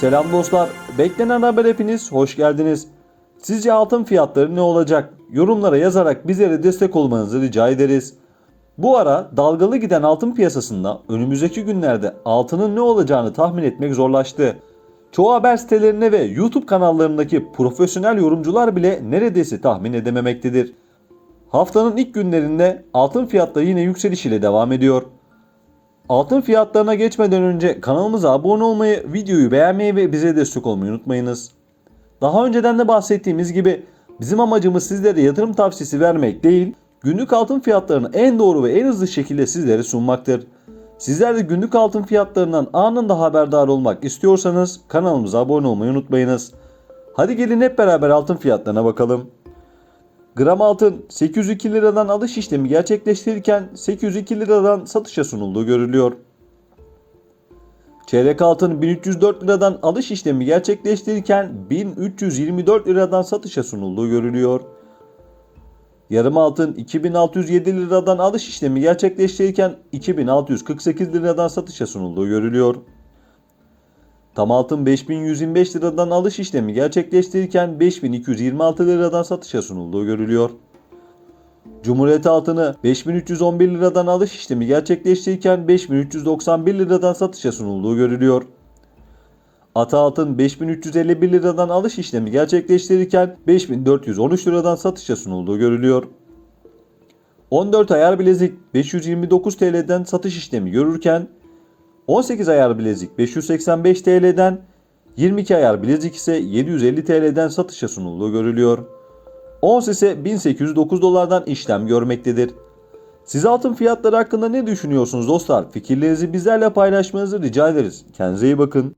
Selam dostlar. Beklenen haber hepiniz hoş geldiniz. Sizce altın fiyatları ne olacak? Yorumlara yazarak bizlere destek olmanızı rica ederiz. Bu ara dalgalı giden altın piyasasında önümüzdeki günlerde altının ne olacağını tahmin etmek zorlaştı. Çoğu haber sitelerine ve YouTube kanallarındaki profesyonel yorumcular bile neredeyse tahmin edememektedir. Haftanın ilk günlerinde altın fiyatları yine yükseliş ile devam ediyor. Altın fiyatlarına geçmeden önce kanalımıza abone olmayı, videoyu beğenmeyi ve bize destek olmayı unutmayınız. Daha önceden de bahsettiğimiz gibi bizim amacımız sizlere yatırım tavsiyesi vermek değil, günlük altın fiyatlarını en doğru ve en hızlı şekilde sizlere sunmaktır. Sizler de günlük altın fiyatlarından anında haberdar olmak istiyorsanız kanalımıza abone olmayı unutmayınız. Hadi gelin hep beraber altın fiyatlarına bakalım. Gram altın 802 liradan alış işlemi gerçekleştirirken 802 liradan satışa sunulduğu görülüyor. Çeyrek altın 1304 liradan alış işlemi gerçekleştirirken 1324 liradan satışa sunulduğu görülüyor. Yarım altın 2607 liradan alış işlemi gerçekleştirirken 2648 liradan satışa sunulduğu görülüyor. Tam altın 5125 liradan alış işlemi gerçekleştirirken 5226 liradan satışa sunulduğu görülüyor. Cumhuriyet altını 5311 liradan alış işlemi gerçekleştirirken 5391 liradan satışa sunulduğu görülüyor. Ata altın 5351 liradan alış işlemi gerçekleştirirken 5413 liradan satışa sunulduğu görülüyor. 14 ayar bilezik 529 TL'den satış işlemi görürken 18 ayar bilezik 585 TL'den 22 ayar bilezik ise 750 TL'den satışa sunulduğu görülüyor. Ons ise 1809 dolardan işlem görmektedir. Siz altın fiyatları hakkında ne düşünüyorsunuz dostlar? Fikirlerinizi bizlerle paylaşmanızı rica ederiz. Kendinize iyi bakın.